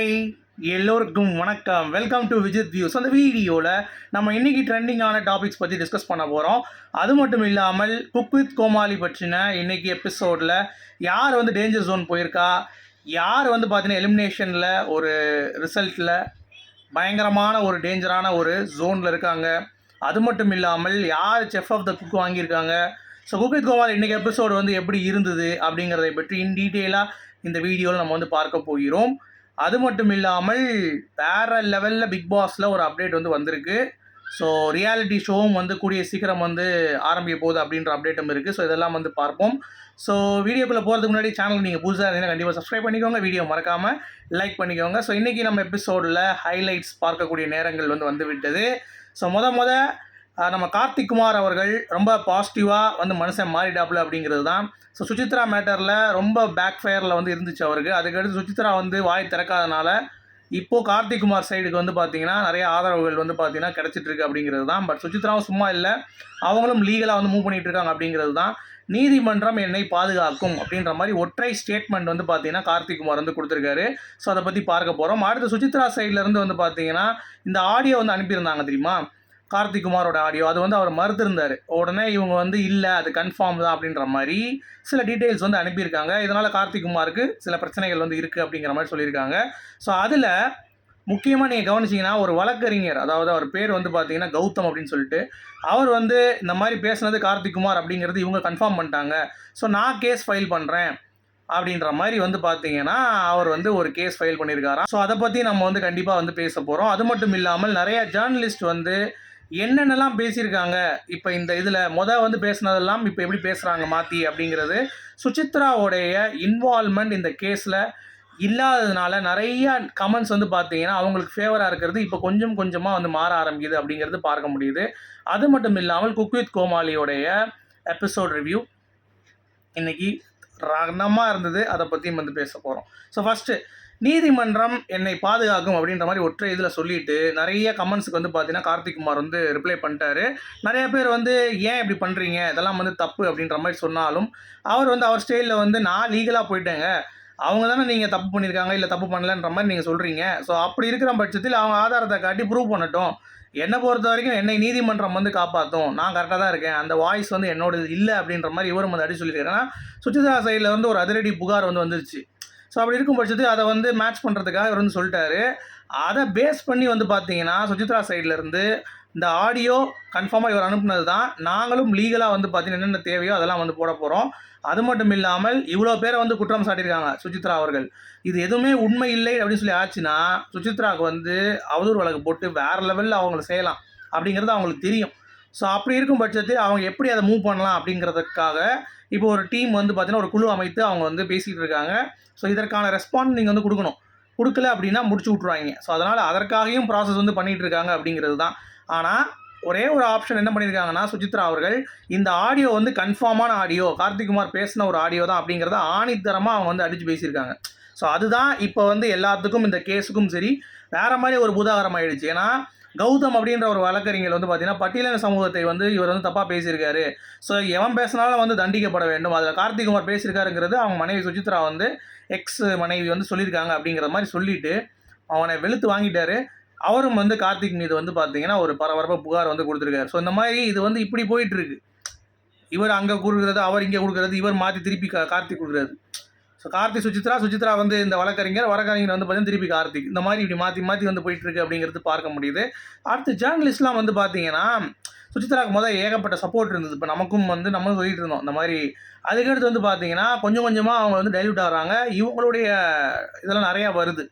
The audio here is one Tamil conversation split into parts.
ஹாய் எல்லோருக்கும் வணக்கம். வெல்கம் டு விஜித் வியூஸ் அந்த வீடியோவில் நம்ம இன்றைக்கி ட்ரெண்டிங்கான டாபிக்ஸ் பற்றி டிஸ்கஸ் பண்ண போகிறோம் அது மட்டும் இல்லாமல் குக் வித் கோமாளி பற்றின இன்னைக்கு எபிசோடில் யார் வந்து டேஞ்சர் ஜோன் போயிருக்கா? யார் வந்து பார்த்தீங்கன்னா எலிமினேஷனில் ஒரு ரிசல்ட்டில் பயங்கரமான ஒரு டேஞ்சரான ஒரு ஜோனில் இருக்காங்க. அது மட்டும் இல்லாமல் யார் செஃப் ஆஃப் த குக் வாங்கியிருக்காங்க? ஸோ குக் வித் கோமாளி இன்றைக்கி எபிசோடு வந்து எப்படி இருந்தது அப்படிங்கிறதை பற்றி இன் டீட்டெயிலாக இந்த வீடியோவில் நம்ம வந்து பார்க்க போகிறோம். அது மட்டும் இல்லாமல் வேற லெவலில் பிக் பாஸில் ஒரு அப்டேட் வந்து வந்திருக்கு. ஸோ ரியாலிட்டி ஷோவும் வந்து கூடிய சீக்கிரம் வந்து ஆரம்பிக்க போகுது அப்படின்ற அப்டேட்டும் இருக்குது ஸோ இதெல்லாம் வந்து பார்ப்போம். ஸோ வீடியோக்குள்ளே போகிறதுக்கு முன்னாடி சேனல் நீங்கள் புதுசாக இருந்தீங்கன்னா கண்டிப்பாக சப்ஸ்கிரைப் பண்ணிக்கோங்க. வீடியோ மறக்காமல் லைக் பண்ணிக்கோங்க. ஸோ இன்றைக்கி நம்ம எபிசோடில் ஹைலைட்ஸ் பார்க்கக்கூடிய நேரங்கள் வந்து வந்து விட்டது ஸோ மொதல் மொதல் நம்ம கார்த்திக் குமார் அவர்கள் ரொம்ப பாசிட்டிவாக வந்து மனுஷன் மாறிடாப்புல அப்படிங்கிறது தான் ஸோ சுசித்ரா மேட்டரில் ரொம்ப பேக் ஃபயரில் வந்து இருந்துச்சு அவருக்கு. அதுக்கடுத்து சுசித்ரா வந்து வாய் திறக்காதனால இப்போது கார்த்திக் குமார் சைடுக்கு வந்து பார்த்தீங்கன்னா நிறைய ஆதரவுகள் வந்து பார்த்தீங்கன்னா கிடச்சிட்ருக்கு அப்படிங்கிறது தான் பட் சுசித்ராவும் சும்மா இல்லை. அவங்களும் லீகலாக வந்து மூவ் பண்ணிகிட்டு இருக்காங்க அப்படிங்கிறது தான் நீதிமன்றம் என்னை பாதுகாக்கும் அப்படின்ற மாதிரி ஒற்றை ஸ்டேட்மெண்ட் வந்து பார்த்தீங்கன்னா கார்த்திக் குமார் வந்து கொடுத்துருக்காரு. ஸோ அதை பற்றி பார்க்க போகிறோம் அடுத்து சுசித்ரா சைட்லேருந்து வந்து பார்த்தீங்கன்னா இந்த ஆடியோ வந்து அனுப்பியிருந்தாங்க தெரியுமா? கார்த்திக் குமாரோட ஆடியோ அது வந்து அவர் மறுத்திருந்தார். உடனே இவங்க வந்து இல்லை அது கன்ஃபார்ம் தான் அப்படின்ற மாதிரி சில டீட்டெயில்ஸ் வந்து அனுப்பியிருக்காங்க. இதனால் கார்த்திக் குமாருக்கு சில பிரச்சனைகள் வந்து இருக்குது அப்படிங்கிற மாதிரி சொல்லியிருக்காங்க. ஸோ அதில் முக்கியமாக நீங்கள் கவனிச்சிங்கன்னா ஒரு வழக்கறிஞர் அதாவது அவர் பேர் வந்து பார்த்தீங்கன்னா கௌதம் அப்படின்னு சொல்லிட்டு அவர் வந்து இந்த மாதிரி பேசுனது கார்த்திக் குமார் அப்படிங்கிறது இவங்க கன்ஃபார்ம் பண்ணிட்டாங்க. ஸோ நான் கேஸ் ஃபைல் பண்ணுறேன் அப்படின்ற மாதிரி வந்து பார்த்தீங்கன்னா அவர் வந்து ஒரு கேஸ் ஃபைல் பண்ணியிருக்காராம். ஸோ அதை பற்றி நம்ம வந்து கண்டிப்பாக வந்து பேச போகிறோம் அது மட்டும் இல்லாமல் நிறைய ஜேர்னலிஸ்ட் வந்து என்னென்னலாம் பேசியிருக்காங்க? இப்போ இந்த இதில் முத வந்து பேசினதெல்லாம் இப்போ எப்படி பேசுகிறாங்க மாற்றி அப்படிங்கிறது சுசித்ராவுடைய இன்வால்மெண்ட் இந்த கேஸில் இல்லாததுனால நிறைய கமெண்ட்ஸ் வந்து பார்த்தீங்கன்னா அவங்களுக்கு ஃபேவராக இருக்கிறது இப்போ கொஞ்சம் கொஞ்சமாக வந்து மாற ஆரம்பிக்குது அப்படிங்கிறது பார்க்க முடியுது. அது மட்டும் இல்லாமல் குக் வித் கோமாளியோடைய எபிசோட் ரிவ்யூ இன்னைக்கு ரணமாக இருந்தது. அதை பற்றியும் வந்து பேச போகிறோம் ஸோ ஃபஸ்ட்டு நீதிமன்றம் என்னை பாதுகாக்கும் அப்படின்ற மாதிரி ஒற்றை இதில் சொல்லிட்டு நிறைய கமெண்ட்ஸுக்கு வந்து பார்த்தீங்கன்னா கார்த்திக் குமார் வந்து ரிப்ளை பண்ணிட்டாரு. நிறைய பேர் வந்து ஏன் இப்படி பண்ணுறீங்க இதெல்லாம் வந்து தப்பு அப்படின்ற மாதிரி சொன்னாலும் அவர் வந்து அவர் ஸ்டைலில் வந்து நான் லீகலாக போயிட்டேங்க. அவங்க தானே நீங்கள் தப்பு பண்ணியிருக்காங்க இல்லை தப்பு பண்ணலன்ற மாதிரி நீங்கள் சொல்கிறீங்க ஸோ அப்படி இருக்கிற பட்சத்தில் அவங்க ஆதாரத்தை காட்டி ப்ரூவ் பண்ணட்டும். என்னை பொறுத்த வரைக்கும் என்னை நீதிமன்றம் வந்து காப்பாற்றும் நான் கரெக்டாக தான் இருக்கேன். அந்த வாய்ஸ் வந்து என்னோடது இல்லை அப்படின்ற மாதிரி இவரும் வந்து அடி சொல்லியிருக்காரு. ஏன்னா சுச்சிதா சைடில் வந்து ஒரு அதிரடி புகார் வந்து வந்துருச்சு. ஸோ அப்படி இருக்கும் பட்சத்துக்கு அதை வந்து மேட்ச் பண்ணுறதுக்காக இவர் வந்து சொல்லிட்டாரு. அதை பேஸ் பண்ணி வந்து பார்த்தீங்கன்னா சுசித்ரா சைட்லேருந்து இந்த ஆடியோ கன்ஃபார்மாக இவர் அனுப்புனது தான் நாங்களும் லீகலாக வந்து பார்த்தீங்கன்னா என்னென்ன தேவையோ அதெல்லாம் வந்து போட போகிறோம் அது மட்டும் இல்லாமல் இவ்வளோ பேரை வந்து குற்றம் சாட்டியிருக்காங்க சுஜித்ரா அவர்கள். இது எதுவுமே உண்மை இல்லை அப்படின்னு சொல்லி ஆச்சுன்னா சுசித்ராவுக்கு வந்து அவதூறு வழக்கு போட்டு வேறு லெவலில் அவங்கள செய்யலாம் அப்படிங்கிறது அவங்களுக்கு தெரியும். ஸோ அப்படி இருக்கும் பட்சத்தில் அவங்க எப்படி அதை மூவ் பண்ணலாம் அப்படிங்கிறதுக்காக இப்போ ஒரு டீம் வந்து பார்த்தீங்கன்னா ஒரு குழு அமைத்து அவங்க வந்து பேசிகிட்டு இருக்காங்க. ஸோ இதற்கான ரெஸ்பாண்ட் நீங்கள் வந்து கொடுக்கணும். கொடுக்கல அப்படின்னா முடிச்சு விட்ருவாங்க ஸோ அதனால் அதற்காகவும் ப்ராசஸ் வந்து பண்ணிகிட்டு இருக்காங்க அப்படிங்கிறது தான். ஆனால் ஒரே ஒரு ஆப்ஷன் என்ன பண்ணியிருக்காங்கன்னா சுஜித்ரா அவர்கள் இந்த ஆடியோ வந்து கன்ஃபார்மான ஆடியோ கார்த்திக்குமார் பேசின ஒரு ஆடியோ தான் அப்படிங்கிறத ஆணித்தரமாக அவங்க வந்து அடித்து பேசியிருக்காங்க. ஸோ அதுதான் இப்போ வந்து எல்லாத்துக்கும் இந்த கேஸுக்கும் சரி வேறு மாதிரி ஒரு பூதாகரம் ஆயிடுச்சு. ஏன்னா கௌதம் அப்படின்ற ஒரு வழக்கறிஞர் வந்து பார்த்தீங்கன்னா பட்டியலின சமூகத்தை வந்து இவர் வந்து தப்பாக பேசியிருக்காரு. ஸோ எவன் பேசினாலும் வந்து தண்டிக்கப்பட வேண்டும். அதில் கார்த்திகுமார் பேசியிருக்காருங்கிறது அவங்க மனைவி சுஜித்ரா வந்து எக்ஸ் மனைவி வந்து சொல்லியிருக்காங்க அப்படிங்கிற மாதிரி சொல்லிட்டு அவனை வெளுத்து வாங்கிட்டாரு. அவரும் வந்து கார்த்திக் மீது வந்து பார்த்தீங்கன்னா ஒரு பரபரப்பாக புகார் வந்து கொடுத்துருக்காரு. ஸோ இந்த மாதிரி இது வந்து இப்படி போயிட்டு இருக்கு. இவர் அங்கே கொடுக்குறது அவர் இங்கே கொடுக்குறது இவர் மாற்றி திருப்பி கா கார்த்திக் கொடுக்குறது. ஸோ கார்த்திக் சுசித்ரா சுசித்ரா வந்து இந்த வழக்கறிஞர் வழக்கறிஞர் வந்து பார்த்தீங்கன்னா திருப்பி கார்த்திக். இந்த மாதிரி இப்படி மாற்றி மாற்றி வந்து போயிட்டு இருக்கு அப்படிங்கிறது பார்க்க முடியுது. அடுத்து ஜேர்னலிஸ்ட்லாம் வந்து பார்த்தீங்கன்னா சுசித்ராவுக்கு முதல் ஏகப்பட்ட சப்போர்ட் இருந்தது. இப்போ நமக்கும் வந்து நம்மளும் சொல்லிட்டு இருந்தோம் இந்த மாதிரி. அதுக்கடுத்து வந்து பார்த்தீங்கன்னா கொஞ்சம் கொஞ்சமாக அவங்க வந்து டைல்யூட் ஆகிறாங்க. இவங்களுடைய இதெல்லாம் நிறையா வருது.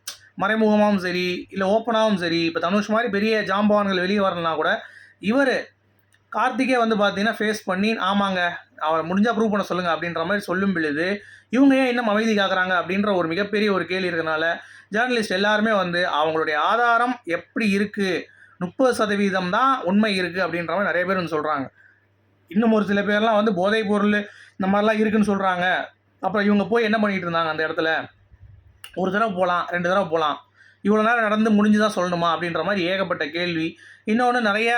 மறைமுகமாகவும் சரி இல்லை ஓப்பனாகவும் சரி இப்போ தனுஷ் மாதிரி பெரிய ஜாம்பவான்கள் வெளியே வரலனா கூட இவர் கார்த்திகே வந்து பார்த்தீங்கன்னா ஃபேஸ் பண்ணி ஆமாங்க அவரை முடிஞ்சால் ப்ரூவ் பண்ண சொல்லுங்கள் அப்படின்ற மாதிரி சொல்லும் பொழுது இவங்க ஏன் இன்னும் அமைதி காக்குறாங்க அப்படின்ற ஒரு மிகப்பெரிய ஒரு கேள்வி இருக்கிறனால ஜேர்னலிஸ்ட் எல்லாருமே வந்து அவங்களுடைய ஆதாரம் எப்படி இருக்குது முப்பது சதவீதம் தான் உண்மை இருக்குது அப்படின்ற மாதிரி நிறைய பேர் வந்து சொல்கிறாங்க இன்னும் ஒரு சில பேர்லாம் வந்து போதைப் பொருள் இந்த மாதிரிலாம் இருக்குன்னு சொல்கிறாங்க அப்புறம் இவங்க போய் என்ன பண்ணிகிட்டு இருந்தாங்க அந்த இடத்துல? ஒரு தடவை போகலாம் ரெண்டு தடவை போகலாம் இவ்வளோ நேரம் நடந்து முடிஞ்சு தான் சொல்லணுமா அப்படின்ற மாதிரி ஏகப்பட்ட கேள்வி. இன்னொன்று நிறையா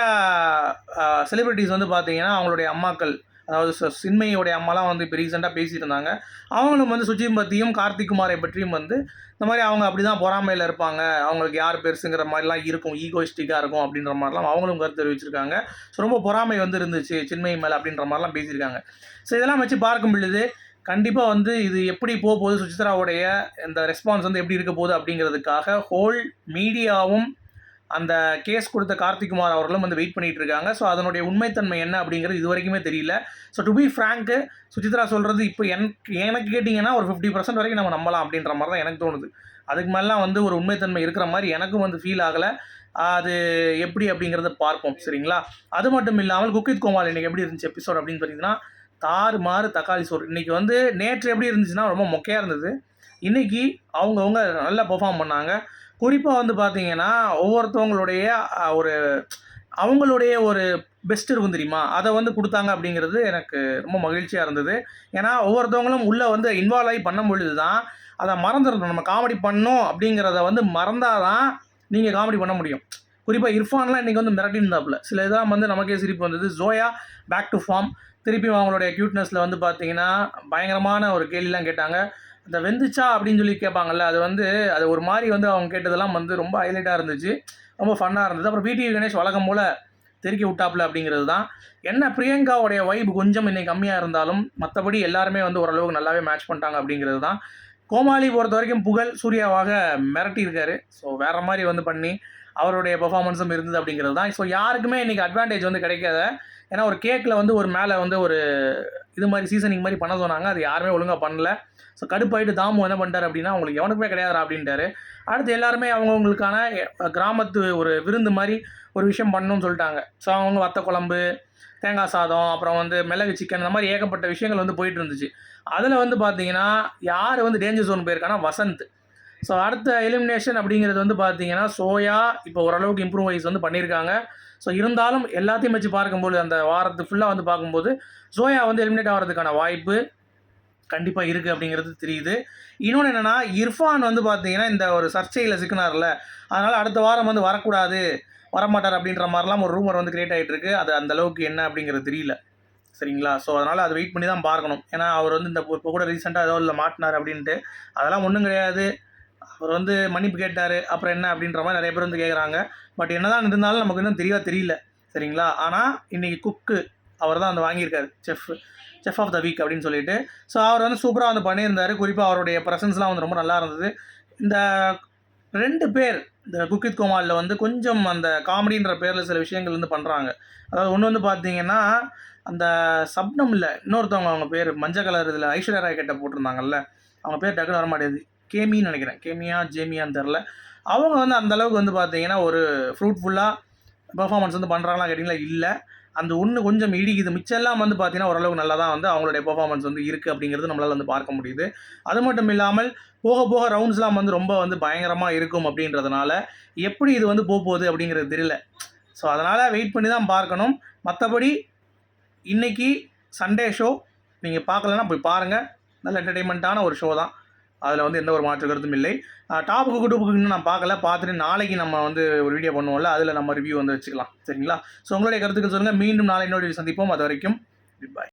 செலிப்ரிட்டிஸ் வந்து பார்த்தீங்கன்னா அவங்களுடைய அம்மாக்கள் அதாவது சின்மையோடைய அம்மாலாம் வந்து இப்போ ரீசெண்டாக பேசியிருந்தாங்க இருந்தாங்க. அவங்களும் வந்து சுஜிம் பற்றியும் கார்த்திக் குமாரை பற்றியும் வந்து இந்த மாதிரி அவங்க அப்படி தான் பொறாமையில் இருப்பாங்க. அவங்களுக்கு யார் பெருசுங்கிற மாதிரிலாம் இருக்கும். ஈகோயிஸ்டிக்காக இருக்கும் அப்படின்ற மாதிரிலாம் அவங்களும் கருத்து தெரிவிச்சிருக்காங்க. ஸோ ரொம்ப பொறாமை வந்து இருந்துச்சு சின்மை மேலே அப்படின்ற மாதிரிலாம் பேசியிருக்காங்க. ஸோ இதெல்லாம் வச்சு பார்க்கும் பொழுது கண்டிப்பாக வந்து இது எப்படி போக போகுது சுசித்ராவுடைய இந்த ரெஸ்பான்ஸ் வந்து எப்படி இருக்க போகுது அப்படிங்கிறதுக்காக ஹோல் மீடியாவும் அந்த கேஸ் கொடுத்த கார்த்திக்குமார் அவர்களும் வந்து வெயிட் பண்ணிகிட்டு இருக்காங்க. ஸோ அதனுடைய உண்மைத்தன்மை என்ன அப்படிங்கிறது இது வரைக்குமே தெரியல. So to be frank Suchitra சொல்கிறது இப்போ எனக்கு எனக்கு கேட்டிங்கன்னா ஒரு ஃபிஃப்டி பர்சன்ட் வரைக்கும் நம்ம நம்பலாம் அப்படின்ற மாதிரி தான் எனக்கு தோணுது. அதுக்கு மேலாம் வந்து ஒரு உண்மைத்தன்மை இருக்கிற மாதிரி எனக்கும் வந்து ஃபீல் ஆகலை. அது எப்படி அப்படிங்கிறத பார்ப்போம் சரிங்களா? அது மட்டும் இல்லாமல் குக்கித் கோமால் இன்றைக்கி எப்படி இருந்துச்சு எபிசோட் அப்படின்னு பார்த்தீங்கன்னா தாறு மாறு தக்காளி சோறு. இன்றைக்கி வந்து நேற்று எப்படி இருந்துச்சுன்னா ரொம்ப மொக்கையாக இருந்தது. இன்னைக்கு அவங்கவுங்க நல்லா பெர்ஃபார்ம் பண்ணாங்க. குறிப்பாக வந்து பார்த்தீங்கன்னா ஒவ்வொருத்தவங்களுடைய ஒரு அவங்களுடைய ஒரு பெஸ்ட் இருக்கும் தெரியுமா? அதை வந்து கொடுத்தாங்க அப்படிங்கிறது எனக்கு ரொம்ப மகிழ்ச்சியாக இருந்தது. ஏன்னா ஒவ்வொருத்தவங்களும் உள்ளே வந்து இன்வால்வ் ஆகி பண்ணும் பொழுது தான் அதை மறந்துடணும். நம்ம காமெடி பண்ணோம் அப்படிங்கிறத வந்து மறந்தால் தான் நீங்கள் காமெடி பண்ண முடியும். குறிப்பாக இர்ஃபான்லாம் இன்றைக்கி வந்து மிரட்டியிருந்தாப்புல சில இதெல்லாம் வந்து நமக்கே சிரிப்பு வந்தது. ஜோயா பேக் டு ஃபார்ம் திருப்பி அவங்களுடைய க்யூட்னஸில் வந்து பார்த்தீங்கன்னா பயங்கரமான ஒரு கேள்விலாம் கேட்டாங்க. இந்த வெந்துச்சா அப்படின்னு சொல்லி கேட்பாங்கல்ல அது வந்து அது ஒரு மாதிரி வந்து அவங்க கேட்டதெல்லாம் வந்து ரொம்ப ஹைலைட்டாக இருந்துச்சு. ரொம்ப ஃபன்னாக இருந்தது. அப்புறம் பிடி கணேஷ் வழக்கம் போல் தெருக்கி விட்டாப்புல அப்படிங்கிறது தான். என்ன பிரியங்காவுடைய வைப் கொஞ்சம் இன்னைக்கு கம்மியாக இருந்தாலும் மற்றபடி எல்லாருமே வந்து ஓரளவுக்கு நல்லாவே மேட்ச் பண்ணிட்டாங்க அப்படிங்கிறது தான். கோமாளி பொறுத்த வரைக்கும் புகழ் சூர்யாவாக மிரட்டியிருக்காரு. ஸோ வேறு மாதிரி வந்து பண்ணி அவருடைய பெர்ஃபார்மன்ஸும் இருந்தது அப்படிங்கிறது தான். ஸோ யாருக்குமே இன்றைக்கி அட்வான்டேஜ் வந்து கிடைக்காத ஏன்னா ஒரு கேக்கில் வந்து ஒரு மேலே வந்து ஒரு இது மாதிரி சீசனிங் மாதிரி பண்ண சொன்னாங்க. அது யாருமே ஒழுங்காக பண்ணல. ஸோ கடுப்பாயிட்டு தாமு என்ன பண்ணிட்டார் அப்படின்னா அவங்களுக்கு எவனுக்குமே கிடையாதுரா அப்படின்ட்டாரு. அடுத்து எல்லாருமே அவங்கவுங்களுக்கான கிராமத்து ஒரு விருந்து மாதிரி ஒரு விஷயம் பண்ணணும்னு சொல்லிட்டாங்க. ஸோ அவங்க வத்த குழம்பு தேங்காய் சாதம் அப்புறம் வந்து மிளகு சிக்கன் இந்த மாதிரி ஏகப்பட்ட விஷயங்கள் வந்து போயிட்டு இருந்துச்சு. அதில் வந்து பார்த்தீங்கன்னா யார் வந்து டேஞ்சர் ஜோன் போயிருக்கானா வசந்த். ஸோ அடுத்த எலிமினேஷன் அப்படிங்கிறது வந்து பார்த்தீங்கன்னா சோயா இப்போ ஓரளவுக்கு இம்ப்ரூவைஸ் வந்து பண்ணியிருக்காங்க. ஸோ இருந்தாலும் எல்லாத்தையும் வச்சு பார்க்கும்போது அந்த வாரத்து ஃபுல்லாக வந்து பார்க்கும்போது சோயா வந்து எலிமினேட் ஆகிறதுக்கான வாய்ப்பு கண்டிப்பாக இருக்குது அப்படிங்கிறது தெரியுது. இன்னொன்று என்னென்னா இர்ஃபான் வந்து பார்த்தீங்கன்னா இந்த ஒரு சர்ச்சையில் சிக்கினார்ல. அதனால் அடுத்த வாரம் வந்து வரக்கூடாது வரமாட்டார் அப்படின்ற மாதிரிலாம் ஒரு ரூமர் வந்து கிரியேட் ஆகிட்டு இருக்கு அது அந்த அளவுக்கு என்ன அப்படிங்கிறது தெரியல. சரிங்களா? ஸோ அதனால் அதை வெயிட் பண்ணி தான் பார்க்கணும். ஏன்னா அவர் வந்து இந்த இப்போ கூட ரீசெண்டாக ஏதோ இல்லை மாட்டினார் அப்படின்ட்டு. அதெல்லாம் ஒன்றும் கிடையாது. அவர் வந்து மன்னிப்பு கேட்டார். அப்புறம் என்ன அப்படின்ற மாதிரி நிறைய பேர் வந்து கேட்குறாங்க பட் என்னதான் இருந்தாலும் நமக்கு இன்னும் தெரியவா தெரியல. சரிங்களா? ஆனால் இன்னைக்கு குக்கு அவர் தான் வந்து வாங்கியிருக்காரு. Chef chef of the week அப்படின்னு சொல்லிட்டு. ஸோ அவர் வந்து சூப்பராக வந்து பண்ணியிருந்தார். குறிப்பாக அவருடைய ப்ரெசன்ஸ்லாம் வந்து ரொம்ப நல்லா இருந்தது. இந்த ரெண்டு பேர் இந்த குக்கித் கோமாலில் வந்து கொஞ்சம் அந்த காமெடின்ற பேரில் சில விஷயங்கள் வந்து பண்ணுறாங்க அதாவது ஒன்று வந்து பார்த்தீங்கன்னா அந்த சப்னம் இல்லை இன்னொருத்தவங்க அவங்க பேர் மஞ்சள் கலர் இதில் ஐஸ்வர்யா ராய் கிட்ட போட்டிருந்தாங்கல்ல. அவங்க பேர் டக்குனு வர மாட்டேங்குது. கேமின்னு நினைக்கிறேன். கேமியா ஜேமியான்னு தெரில அவங்க வந்து அந்த அளவுக்கு வந்து பார்த்தீங்கன்னா ஒரு ஃப்ரூட்ஃபுல்லாக பெர்ஃபார்மன்ஸ் வந்து பண்ணுறாங்களா கேட்டிங்களா? இல்லை. அந்த ஒன்று கொஞ்சம் இடிக்குது. மிச்செல்லாம் வந்து பார்த்தீங்கன்னா ஓரளவுக்கு நல்லா தான் வந்து அவங்களுடைய பெர்ஃபார்மன்ஸ் வந்து இருக்குது அப்படிங்கிறது நம்மளால் வந்து பார்க்க முடியுது. அது மட்டும் இல்லாமல் போக போக ரவுண்ட்ஸ்லாம் வந்து ரொம்ப வந்து பயங்கரமாக இருக்கும் அப்படின்றதுனால எப்படி இது வந்து போக போகுது அப்படிங்கிறது தெரியல. ஸோ அதனால் வெயிட் பண்ணி தான் பார்க்கணும். மற்றபடி இன்னைக்கு சண்டே ஷோ நீங்கள் பார்க்கலன்னா போய் பாருங்கள் நல்ல என்டர்டெயின்மெண்ட்டான ஒரு ஷோ தான். அதில் வந்து எந்த ஒரு மாற்று கருத்தும் இல்லை. டாப்புக்கு குட்டுப்புக்கு இன்னும் நான் பார்க்கல. பார்த்துட்டு நாளைக்கு நம்ம வந்து ஒரு வீடியோ பண்ணுவோம்ல அதில் நம்ம ரிவ்யூ வந்து வச்சுக்கலாம். சரிங்களா? ஸோ உங்களுடைய கருத்துக்கள் சொல்லுங்கள் மீண்டும் நாளை இன்னொரு சந்திப்போம். அது வரைக்கும் பாய்